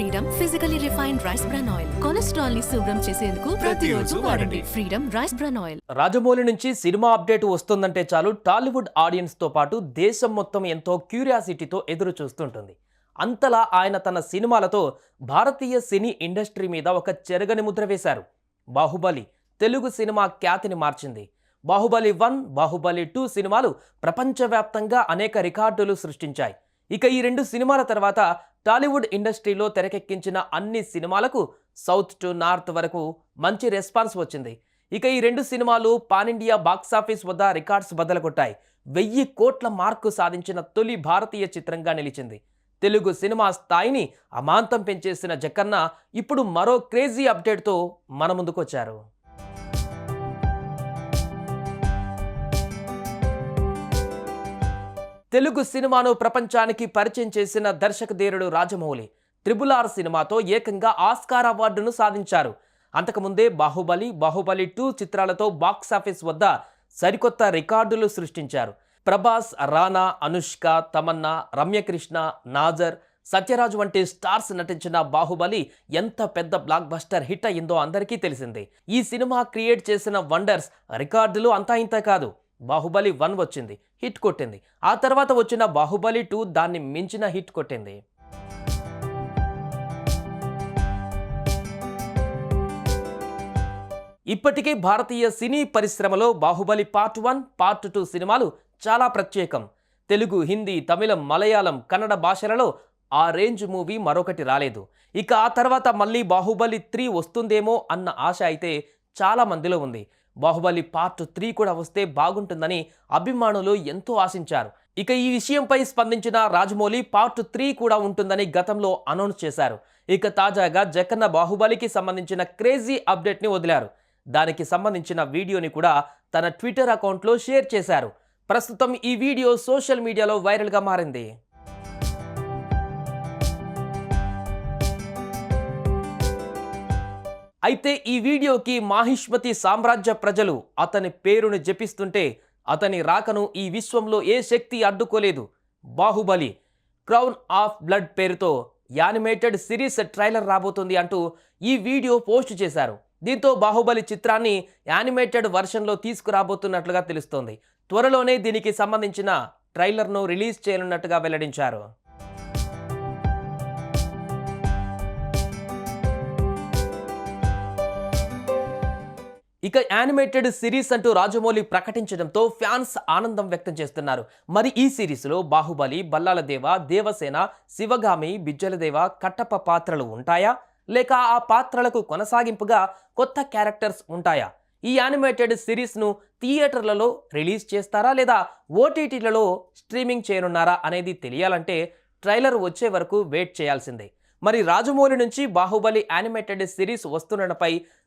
Freedom physically refined rice bran oil కొలెస్ట్రాల్ని శుభ్రం చేసేందుకు ప్రతిరోజు వాడండి. Freedom rice bran oil Rajamouli నుంచి సినిమా అప్డేట్ వస్తుందంటే చాలు టాలీవుడ్ ఆడియన్స్తో పాటు దేశం మొత్తం ఎంతో క్యూరియాసిటీతో ఎదురు చూస్తుంటుంది. అంతలా ఆయన తన సినిమాలతో భారతీయ సినీ ఇండస్ట్రీ మీద ఒక చెరగని ముద్ర వేశారు. బాహుబలి తెలుగు సినిమా ఖ్యాతిని మార్చింది. బాహుబలి వన్ బాహుబలి టూ సినిమాలు ప్రపంచవ్యాప్తంగా అనేక రికార్డులు సృష్టించాయి. ఇక ఈ రెండు సినిమాల తర్వాత టాలీవుడ్ ఇండస్ట్రీలో తెరకెక్కించిన అన్ని సినిమాలకు సౌత్ టు నార్త్ వరకు మంచి రెస్పాన్స్ వచ్చింది. ఇక ఈ రెండు సినిమాలు పాన్ ఇండియా బాక్సాఫీస్ వద్ద రికార్డ్స్ బదలగొట్టాయి. వెయ్యి కోట్ల మార్కు సాధించిన తొలి భారతీయ చిత్రంగా నిలిచింది. తెలుగు సినిమా స్థాయిని అమాంతం పెంచేసిన జక్కన్న ఇప్పుడు మరో క్రేజీ అప్డేట్తో మన ముందుకొచ్చారు. తెలుగు సినిమాను ప్రపంచానికి పరిచయం చేసిన దర్శకధీరుడు రాజమౌళి త్రిబుల్ ఆర్ సినిమాతో ఏకంగా ఆస్కార్ అవార్డును సాధించారు. అంతకుముందే బాహుబలి బాహుబలి టూ చిత్రాలతో బాక్సాఫీస్ వద్ద సరికొత్త రికార్డులు సృష్టించారు. ప్రభాస్ రానా అనుష్క తమన్నా రమ్యకృష్ణ నాజర్ సత్యరాజు వంటి స్టార్స్ నటించిన బాహుబలి ఎంత పెద్ద బ్లాక్ బస్టర్ హిట్ అయిందో అందరికీ తెలిసిందే. ఈ సినిమా క్రియేట్ చేసిన వండర్స్ రికార్డులు అంతా ఇంత కాదు. బాహుబలి వన్ వచ్చింది హిట్ కొట్టింది. ఆ తర్వాత వచ్చిన బాహుబలి టూ దాన్ని మించిన హిట్ కొట్టింది. ఇప్పటికీ భారతీయ సినీ పరిశ్రమలో Baahubali part one part two సినిమాలు చాలా ప్రత్యేకం. తెలుగు హిందీ తమిళం మలయాళం కన్నడ భాషలలో ఆ రేంజ్ మూవీ మరొకటి రాలేదు. ఇక ఆ తర్వాత మళ్ళీ బాహుబలి త్రీ వస్తుందేమో అన్న ఆశ అయితే చాలా మందిలో ఉంది. బాహుబలి పార్ట్ త్రీ కూడా వస్తే బాగుంటుందని అభిమానులు ఎంతో ఆశించారు. ఇక ఈ విషయంపై స్పందించిన రాజమౌళి పార్ట్ త్రీ కూడా ఉంటుందని గతంలో అనౌన్స్ చేశారు. ఇక తాజాగా జగన్న బాహుబలికి సంబంధించిన క్రేజీ అప్డేట్ని వదిలారు. దానికి సంబంధించిన వీడియోని కూడా తన ట్విట్టర్ అకౌంట్లో షేర్ చేశారు. ప్రస్తుతం ఈ వీడియో సోషల్ మీడియాలో వైరల్గా మారింది. అయితే ఈ వీడియోకి మాహిష్మతి సామ్రాజ్య ప్రజలు అతని పేరును జపిస్తుంటే అతని రాకను ఈ విశ్వంలో ఏ శక్తి అడ్డుకోలేదు. బాహుబలి క్రౌన్ ఆఫ్ బ్లడ్ పేరుతో యానిమేటెడ్ సిరీస్ ట్రైలర్ రాబోతుంది అంటూ ఈ వీడియో పోస్ట్ చేశారు. దీంతో బాహుబలి చిత్రాన్ని యానిమేటెడ్ వర్షన్లో తీసుకురాబోతున్నట్లుగా తెలుస్తోంది. త్వరలోనే దీనికి సంబంధించిన ట్రైలర్ను రిలీజ్ చేయనున్నట్టుగా వెల్లడించారు. ఇక యానిమేటెడ్ సిరీస్ అంటూ రాజమౌళి ప్రకటించడంతో ఫ్యాన్స్ ఆనందం వ్యక్తం చేస్తున్నారు. మరి ఈ సిరీస్లో బాహుబలి బల్లాల దేవ దేవసేన శివగామి బిజ్జలదేవ కట్టప్ప పాత్రలు ఉంటాయా? లేక ఆ పాత్రలకు కొనసాగింపుగా కొత్త క్యారెక్టర్స్ ఉంటాయా? ఈ యానిమేటెడ్ సిరీస్ను థియేటర్లలో రిలీజ్ చేస్తారా? లేదా ఓటీటీలలో స్ట్రీమింగ్ చేయనున్నారా? అనేది తెలియాలంటే ట్రైలర్ వచ్చే వరకు వెయిట్ చేయాల్సిందే. మరి రాజమౌళి నుంచి బాహుబలి యానిమేటెడ్ సిరీస్ వస్తుండడంపై